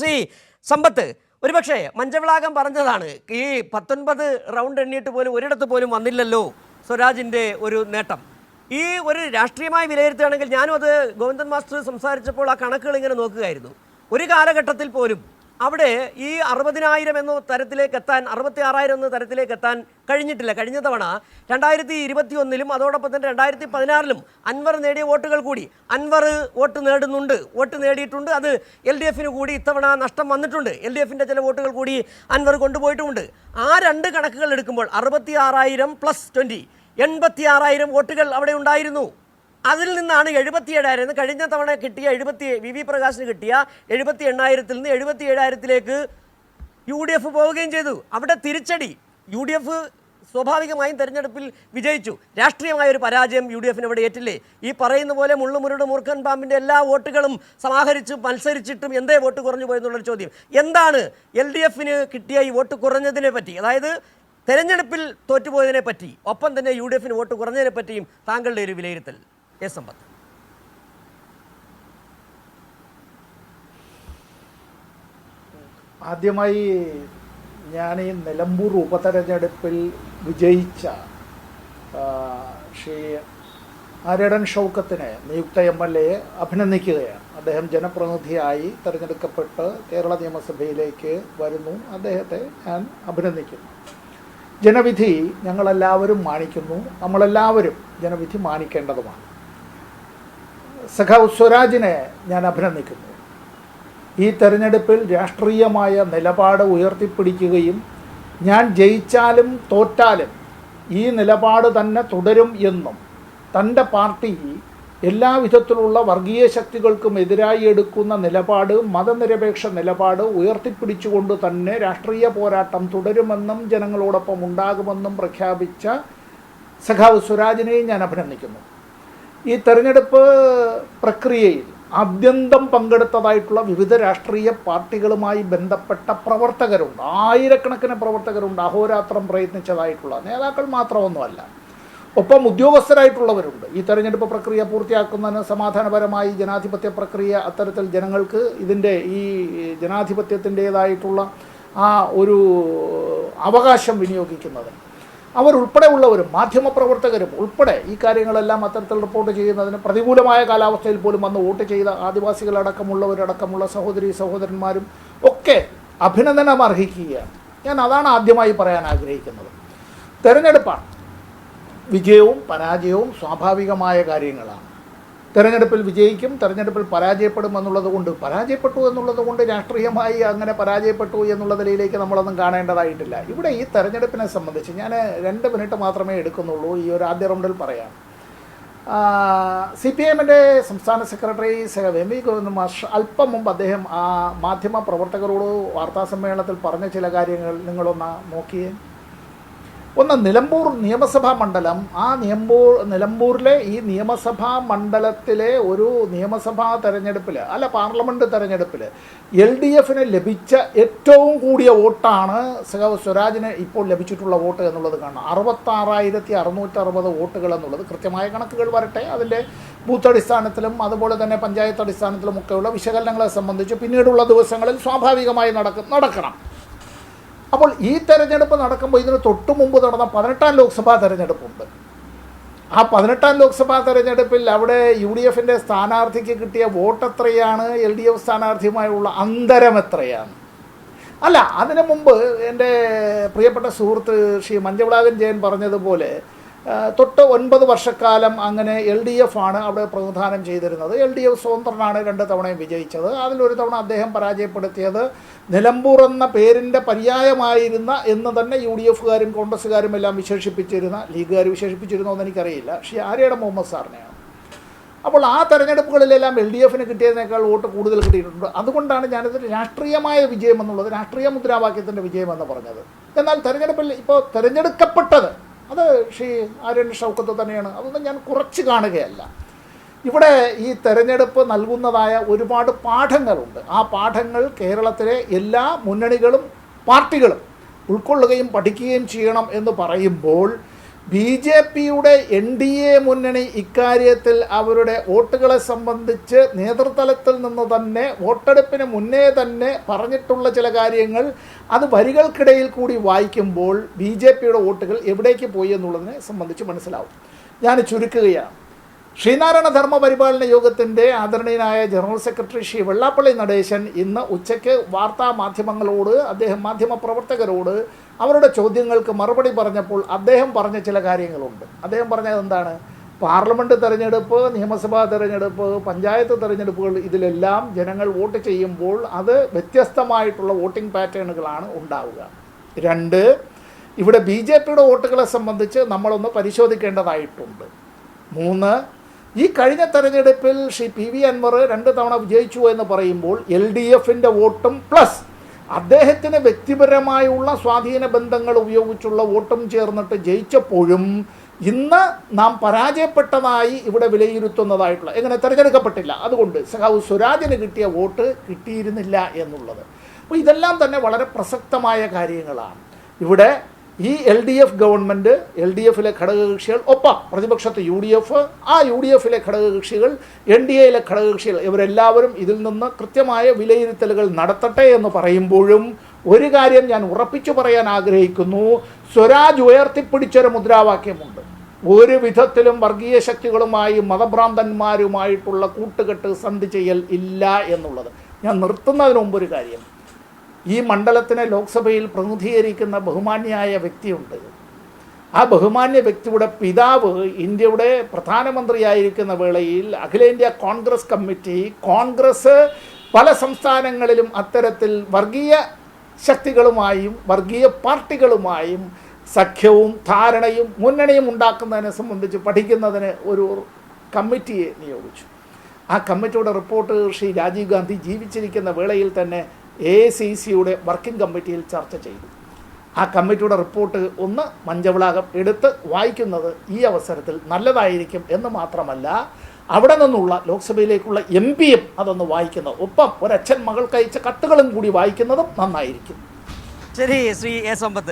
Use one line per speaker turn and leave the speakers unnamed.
ശ്രീ സമ്പത്ത് ഒരുപക്ഷെ മഞ്ചവിളാകം പറഞ്ഞതാണ് ഈ പത്തൊൻപത് റൗണ്ട് എണ്ണിയിട്ട് പോലും ഒരിടത്ത് പോലും വന്നില്ലല്ലോ സ്വരാജിന്റെ ഒരു നേട്ടം. ഈ ഒരു രാഷ്ട്രീയമായി വിലയിരുത്തുകയാണെങ്കിൽ ഞാനും അത് ഗോവിന്ദൻ മാസ്റ്റർ സംസാരിച്ചപ്പോൾ ആ കണക്കുകൾ ഇങ്ങനെ നോക്കുകയായിരുന്നു. ഒരു കാലഘട്ടത്തിൽ പോലും അവിടെ ഈ അറുപതിനായിരം എന്ന തരത്തിലേക്ക് എത്താൻ അറുപത്തി ആറായിരം എന്ന തരത്തിലേക്ക് എത്താൻ കഴിഞ്ഞിട്ടില്ല. കഴിഞ്ഞ തവണ രണ്ടായിരത്തി ഇരുപത്തി ഒന്നിലും അതോടൊപ്പം തന്നെ രണ്ടായിരത്തി പതിനാറിലും അൻവർ നേടിയ വോട്ടുകൾ കൂടി. അൻവർ വോട്ട് നേടുന്നുണ്ട് വോട്ട് നേടിയിട്ടുണ്ട്. അത് എൽ ഡി എഫിന് കൂടി ഇത്തവണ നഷ്ടം വന്നിട്ടുണ്ട്. എൽ ഡി എഫിന്റെ ചില വോട്ടുകൾ കൂടി അൻവർ കൊണ്ടുപോയിട്ടുമുണ്ട്. ആ രണ്ട് കണക്കുകൾ എടുക്കുമ്പോൾ അറുപത്തി ആറായിരം പ്ലസ് ട്വന്റി എൺപത്തി ആറായിരം വോട്ടുകൾ അവിടെ ഉണ്ടായിരുന്നു. അതിൽ നിന്നാണ് എഴുപത്തി ഏഴായിരം കഴിഞ്ഞ തവണ കിട്ടിയ എഴുപത്തി വി വി പ്രകാശിന് കിട്ടിയ എഴുപത്തി എണ്ണായിരത്തിൽ നിന്ന് എഴുപത്തി ഏഴായിരത്തിലേക്ക് യു ഡി എഫ് പോവുകയും ചെയ്തു. അവിടെ തിരിച്ചടി. യു ഡി എഫ് സ്വാഭാവികമായും തെരഞ്ഞെടുപ്പിൽ വിജയിച്ചു. രാഷ്ട്രീയമായ ഒരു പരാജയം യു ഡി എഫിന് അവിടെ ഏറ്റില്ലേ? ഈ പറയുന്ന പോലെ മുള്ളുമുരുടെ മൂർഖൻ പാമ്പിന്റെ എല്ലാ വോട്ടുകളും സമാഹരിച്ച് മത്സരിച്ചിട്ടും എന്തേ വോട്ട് കുറഞ്ഞു പോയെന്നുള്ളൊരു ചോദ്യം. എന്താണ് എൽ ഡി എഫിന് കിട്ടിയ ഈ വോട്ട് കുറഞ്ഞതിനെ പറ്റി? അതായത് തെരഞ്ഞെടുപ്പിൽ തോറ്റുപോയതിനെ പറ്റി. ഒപ്പം തന്നെ യു ഡി എഫിന് വോട്ട് കുറഞ്ഞതിനെ പറ്റിയും താങ്കളുടെ ഒരു വിലയിരുത്തൽ. എസ് സമ്പത്ത്.
ആദ്യമായി ഞാൻ ഈ നിലമ്പൂർ ഉപതെരഞ്ഞെടുപ്പിൽ വിജയിച്ച ശ്രീ ആര്യടൻ ഷൗക്കത്തിനെ നിയുക്ത എം എൽ എയെ അഭിനന്ദിക്കുകയാണ്. അദ്ദേഹം ജനപ്രതിനിധിയായി തിരഞ്ഞെടുക്കപ്പെട്ട് കേരള നിയമസഭയിലേക്ക് വരുന്നു. അദ്ദേഹത്തെ ഞാൻ അഭിനന്ദിക്കുന്നു. ജനവിധി ഞങ്ങളെല്ലാവരും മാനിക്കുന്നു. നമ്മളെല്ലാവരും ജനവിധി മാനിക്കേണ്ടതുമാണ്. സഖാവ് സ്വരാജിനെ ഞാൻ അഭിനന്ദിക്കുന്നു. ഈ തെരഞ്ഞെടുപ്പിൽ രാഷ്ട്രീയമായ നിലപാട് ഉയർത്തിപ്പിടിക്കുകയും ഞാൻ ജയിച്ചാലും തോറ്റാലും ഈ നിലപാട് തന്നെ തുടരും എന്നും തന്റെ പാർട്ടി എല്ലാവിധത്തിലുള്ള വർഗീയ ശക്തികൾക്കും എതിരായി എടുക്കുന്ന നിലപാട് മതനിരപേക്ഷ നിലപാട് ഉയർത്തിപ്പിടിച്ചുകൊണ്ട് തന്നെ രാഷ്ട്രീയ പോരാട്ടം തുടരുമെന്നും ജനങ്ങളോടൊപ്പം ഉണ്ടാകുമെന്നും പ്രഖ്യാപിച്ച സഖാവ് സ്വരാജിനെയും ഞാൻ അഭിനന്ദിക്കുന്നു. ഈ തെരഞ്ഞെടുപ്പ് പ്രക്രിയയിൽ ആദ്യന്തം പങ്കെടുത്തതായിട്ടുള്ള വിവിധ രാഷ്ട്രീയ പാർട്ടികളുമായി ബന്ധപ്പെട്ട പ്രവർത്തകരുണ്ട്. ആയിരക്കണക്കിന് പ്രവർത്തകരുണ്ട്. അഹോരാത്രം പ്രയത്നിച്ചതായിട്ടുള്ള നേതാക്കൾ മാത്രമൊന്നുമല്ല. ഒപ്പം ഉദ്യോഗസ്ഥരായിട്ടുള്ളവരുണ്ട്. ഈ തെരഞ്ഞെടുപ്പ് പ്രക്രിയ പൂർത്തിയാക്കുന്നതിന് സമാധാനപരമായി ജനാധിപത്യ പ്രക്രിയ അത്തരത്തിൽ ജനങ്ങൾക്ക് ഇതിന്റെ ഈ ജനാധിപത്യത്തിന്റേതായിട്ടുള്ള ആ ഒരു അവകാശം വിനിയോഗിക്കുന്നത് അവരുൾപ്പെടെയുള്ളവരും മാധ്യമപ്രവർത്തകരും ഉൾപ്പെടെ ഈ കാര്യങ്ങളെല്ലാം അത്തരത്തിൽ റിപ്പോർട്ട് ചെയ്യുന്നതിന് പ്രതികൂലമായ കാലാവസ്ഥയിൽ പോലും വന്ന് വോട്ട് ചെയ്ത ആദിവാസികളടക്കമുള്ളവരടക്കമുള്ള സഹോദരി സഹോദരന്മാരും ഒക്കെ അഭിനന്ദനം അർഹിക്കുകയാണ് ഞാൻ അതാണ് ആദ്യമായി പറയാൻ ആഗ്രഹിക്കുന്നത്. തെരഞ്ഞെടുപ്പാണ്. വിജയവും പരാജയവും സ്വാഭാവികമായ കാര്യങ്ങളാണ്. തെരഞ്ഞെടുപ്പിൽ വിജയിക്കും തെരഞ്ഞെടുപ്പിൽ പരാജയപ്പെടും എന്നുള്ളത് കൊണ്ട് പരാജയപ്പെട്ടു എന്നുള്ളത് കൊണ്ട് രാഷ്ട്രീയമായി അങ്ങനെ പരാജയപ്പെട്ടു എന്നുള്ള നിലയിലേക്ക് നമ്മളൊന്നും കാണേണ്ടതായിട്ടില്ല. ഇവിടെ ഈ തെരഞ്ഞെടുപ്പിനെ സംബന്ധിച്ച് ഞാൻ രണ്ട് മിനിറ്റ് മാത്രമേ എടുക്കുന്നുള്ളൂ ഈ ഒരു ആദ്യ റൗണ്ടിൽ പറയാം. സി പി എമ്മിന്റെ സംസ്ഥാന സെക്രട്ടറി എം വി ഗോവിന്ദ മാഷ് അല്പം മുമ്പ് അദ്ദേഹം ആ മാധ്യമ പ്രവർത്തകരോട് വാർത്താ സമ്മേളനത്തിൽ പറഞ്ഞ ചില കാര്യങ്ങൾ നിങ്ങളൊന്ന് നോക്കിയേ. ഒന്ന് നിലമ്പൂർ നിയമസഭാ മണ്ഡലം. ആ നിലമ്പൂർ നിലമ്പൂരിലെ ഈ നിയമസഭാ മണ്ഡലത്തിലെ ഒരു നിയമസഭാ തെരഞ്ഞെടുപ്പിൽ അല്ല പാർലമെന്റ് തെരഞ്ഞെടുപ്പിൽ എൽ ഡി എഫിന് ലഭിച്ച ഏറ്റവും കൂടിയ വോട്ടാണ് സഖാവ് സ്വരാജിന് ഇപ്പോൾ ലഭിച്ചിട്ടുള്ള വോട്ട് എന്നുള്ളത് കാണാം. അറുപത്താറായിരത്തി അറുന്നൂറ്ററുപത് വോട്ടുകൾ എന്നുള്ളത് കൃത്യമായ കണക്കുകൾ വരട്ടെ. അതിന്റെ ബൂത്ത് അടിസ്ഥാനത്തിലും അതുപോലെ തന്നെ പഞ്ചായത്ത് അടിസ്ഥാനത്തിലും ഒക്കെയുള്ള വിശകലനങ്ങളെ സംബന്ധിച്ച് പിന്നീടുള്ള ദിവസങ്ങളിൽ സ്വാഭാവികമായി നടക്കും നടക്കണം. അപ്പോൾ ഈ തെരഞ്ഞെടുപ്പ് നടക്കുമ്പോൾ ഇതിന് തൊട്ടു മുമ്പ് നടന്ന പതിനെട്ടാം ലോക്സഭാ തെരഞ്ഞെടുപ്പുണ്ട്. ആ പതിനെട്ടാം ലോക്സഭാ തെരഞ്ഞെടുപ്പിൽ അവിടെ യു ഡി എഫിന്റെ സ്ഥാനാർത്ഥിക്ക് കിട്ടിയ വോട്ട് എത്രയാണ്? എൽ ഡി എഫ് സ്ഥാനാർത്ഥിയുമായുള്ള അന്തരം എത്രയാണ്? അല്ല അതിനു മുമ്പ് എന്റെ പ്രിയപ്പെട്ട സുഹൃത്ത് ശ്രീ മഞ്ചവിളാകൻ ജയൻ പറഞ്ഞതുപോലെ തൊട്ട് ഒൻപത് വർഷക്കാലം അങ്ങനെ എൽ ഡി എഫ് ആണ് അവിടെ പ്രതിനിധാനം ചെയ്തിരുന്നത്. എൽ ഡി എഫ് സ്വതന്ത്രനാണ് രണ്ട് തവണയും വിജയിച്ചത്. അതിലൊരു തവണ അദ്ദേഹം പരാജയപ്പെടുത്തിയത് നിലമ്പൂർ എന്ന പേരിന്റെ പര്യായമായിരുന്ന എന്ന് തന്നെ യു ഡി എഫുകാരും കോൺഗ്രസ്സുകാരും എല്ലാം വിശേഷിപ്പിച്ചിരുന്ന ലീഗുകാർ വിശേഷിപ്പിച്ചിരുന്നോ എന്ന് എനിക്കറിയില്ല. പക്ഷേ ആര്യയുടെ മുഹമ്മദ് സാറിനെയാണ്. അപ്പോൾ ആ തെരഞ്ഞെടുപ്പുകളിലെല്ലാം എൽ ഡി എഫിന് കിട്ടിയതിനേക്കാൾ വോട്ട് കൂടുതൽ കിട്ടിയിട്ടുണ്ട്. അതുകൊണ്ടാണ് ഞാനിത് രാഷ്ട്രീയമായ വിജയം എന്നുള്ളത് രാഷ്ട്രീയ മുദ്രാവാക്യത്തിന്റെ വിജയമെന്ന് പറഞ്ഞത്. എന്നാൽ തെരഞ്ഞെടുപ്പിൽ ഇപ്പോൾ തിരഞ്ഞെടുക്കപ്പെട്ടത് അത് ഷീ ആര്യൻ ഷൗക്കത്ത് തന്നെയാണ്. അതൊന്നും ഞാൻ കുറച്ച് കാണുകയല്ല. ഇവിടെ ഈ തെരഞ്ഞെടുപ്പ് നൽകുന്നതായ ഒരുപാട് പാഠങ്ങളുണ്ട്. ആ പാഠങ്ങൾ കേരളത്തിലെ എല്ലാ മുന്നണികളും പാർട്ടികളും ഉൾക്കൊള്ളുകയും പഠിക്കുകയും ചെയ്യണം എന്ന് പറയുമ്പോൾ ബി ജെ പിയുടെ എൻ ഡി എ മുന്നണി ഇക്കാര്യത്തിൽ അവരുടെ വോട്ടുകളെ സംബന്ധിച്ച് നേതൃതലത്തിൽ നിന്ന് തന്നെ വോട്ടെടുപ്പിന് മുന്നേ തന്നെ പറഞ്ഞിട്ടുള്ള ചില കാര്യങ്ങൾ അത് വരികൾക്കിടയിൽ കൂടി വായിക്കുമ്പോൾ ബി ജെ പിയുടെ വോട്ടുകൾ എവിടേക്ക് പോയി എന്നുള്ളതിനെ സംബന്ധിച്ച് മനസ്സിലാവും. ഞാൻ ചുരുക്കുകയാണ്. ശ്രീനാരായണ ധർമ്മ പരിപാലന യോഗത്തിന്റെ ആദരണീയനായ ജനറൽ സെക്രട്ടറി ശ്രീ വെള്ളാപ്പള്ളി നടേശൻ ഇന്ന് ഉച്ചയ്ക്ക് വാർത്താ മാധ്യമങ്ങളോട് അദ്ദേഹം മാധ്യമ പ്രവർത്തകരോട് അവരുടെ ചോദ്യങ്ങൾക്ക് മറുപടി പറഞ്ഞപ്പോൾ അദ്ദേഹം പറഞ്ഞ ചില കാര്യങ്ങളുണ്ട്. അദ്ദേഹം പറഞ്ഞത് എന്താണ്? പാർലമെന്റ് തെരഞ്ഞെടുപ്പ് നിയമസഭാ തെരഞ്ഞെടുപ്പ് പഞ്ചായത്ത് തെരഞ്ഞെടുപ്പുകൾ ഇതിലെല്ലാം ജനങ്ങൾ വോട്ട് ചെയ്യുമ്പോൾ അത് വ്യത്യസ്തമായിട്ടുള്ള വോട്ടിംഗ് പാറ്റേണുകളാണ് ഉണ്ടാവുക. രണ്ട് ഇവിടെ ബി ജെ പിയുടെ വോട്ടുകളെ സംബന്ധിച്ച് നമ്മളൊന്ന് പരിശോധിക്കേണ്ടതായിട്ടുണ്ട്. മൂന്ന് ഈ കഴിഞ്ഞ തെരഞ്ഞെടുപ്പിൽ ശ്രീ പി വി അൻവർ രണ്ട് തവണ വിജയിച്ചു എന്ന് പറയുമ്പോൾ എൽ ഡി എഫിന്റെ വോട്ടും പ്ലസ് അദ്ദേഹത്തിന് വ്യക്തിപരമായുള്ള സ്വാധീന ബന്ധങ്ങൾ ഉപയോഗിച്ചുള്ള വോട്ടും ചേർന്നിട്ട് ജയിച്ചപ്പോഴും ഇന്ന് നാം പരാജയപ്പെട്ടതായി ഇവിടെ വിലയിരുത്തുന്നതായിട്ടുള്ള എങ്ങനെ തിരഞ്ഞെടുക്കപ്പെട്ടില്ല. അതുകൊണ്ട് സഖാവ് സ്വരാജിന് കിട്ടിയ വോട്ട് കിട്ടിയിരുന്നില്ല എന്നുള്ളത്. അപ്പോൾ ഇതെല്ലാം തന്നെ വളരെ പ്രസക്തമായ കാര്യങ്ങളാണ്. ഇവിടെ ഈ L D F government L D എഫിലെ ഘടകകക്ഷികൾ ഒപ്പം. പ്രതിപക്ഷത്ത് യു ഡി എഫ് ആ യു ഡി എഫിലെ ഘടകകക്ഷികൾ എൻ ഡി എയിലെ ഘടകകക്ഷികൾ ഇവരെല്ലാവരും ഇതിൽ നിന്ന് കൃത്യമായ വിലയിരുത്തലുകൾ നടത്തട്ടെ എന്ന് പറയുമ്പോഴും ഒരു കാര്യം ഞാൻ ഉറപ്പിച്ചു പറയാൻ ആഗ്രഹിക്കുന്നു. സ്വരാജ് ഉയർത്തിപ്പിടിച്ചൊരു മുദ്രാവാക്യമുണ്ട്. ഒരു വിധത്തിലും വർഗീയ ശക്തികളുമായി മതഭ്രാന്തന്മാരുമായിട്ടുള്ള കൂട്ടുകെട്ട് സന്ധി ചെയ്യൽ ഇല്ല എന്നുള്ളത്. ഞാൻ നിർത്തുന്നതിന് മുമ്പ് ഒരു കാര്യം. ഈ മണ്ഡലത്തിനെ ലോക്സഭയിൽ പ്രതിനിധീകരിക്കുന്ന ബഹുമാന്യായ വ്യക്തിയുണ്ട്. ആ ബഹുമാന്യ വ്യക്തിയുടെ പിതാവ് ഇന്ത്യയുടെ പ്രധാനമന്ത്രിയായിരിക്കുന്ന വേളയിൽ അഖിലേന്ത്യാ കോൺഗ്രസ് കമ്മിറ്റി കോൺഗ്രസ് പല സംസ്ഥാനങ്ങളിലും അത്തരത്തിൽ വർഗീയ ശക്തികളുമായും വർഗീയ പാർട്ടികളുമായും സഖ്യവും ധാരണയും മുന്നണിയും ഉണ്ടാക്കുന്നതിനെ സംബന്ധിച്ച് പഠിക്കുന്നതിന് ഒരു കമ്മിറ്റിയെ നിയോഗിച്ചു. ആ കമ്മിറ്റിയുടെ റിപ്പോർട്ട് ശ്രീ രാജീവ് ഗാന്ധി ജീവിച്ചിരിക്കുന്ന വേളയിൽ തന്നെ എ സി സിയുടെ വർക്കിംഗ് കമ്മിറ്റിയിൽ ചർച്ച ചെയ്തു. ആ കമ്മിറ്റിയുടെ റിപ്പോർട്ട് ഒന്ന് മഞ്ചവിളാകം എടുത്ത് വായിക്കുന്നത് ഈ അവസരത്തിൽ നല്ലതായിരിക്കും എന്ന് മാത്രമല്ല അവിടെ നിന്നുള്ള ലോക്സഭയിലേക്കുള്ള എം പിയും അതൊന്ന് വായിക്കുന്നത് ഒപ്പം ഒരച്ഛൻ മകൾക്ക് അയച്ച കത്തുകളും കൂടി വായിക്കുന്നതും നന്നായിരിക്കും.
ശരി ശ്രീ എ സമ്പത്ത്.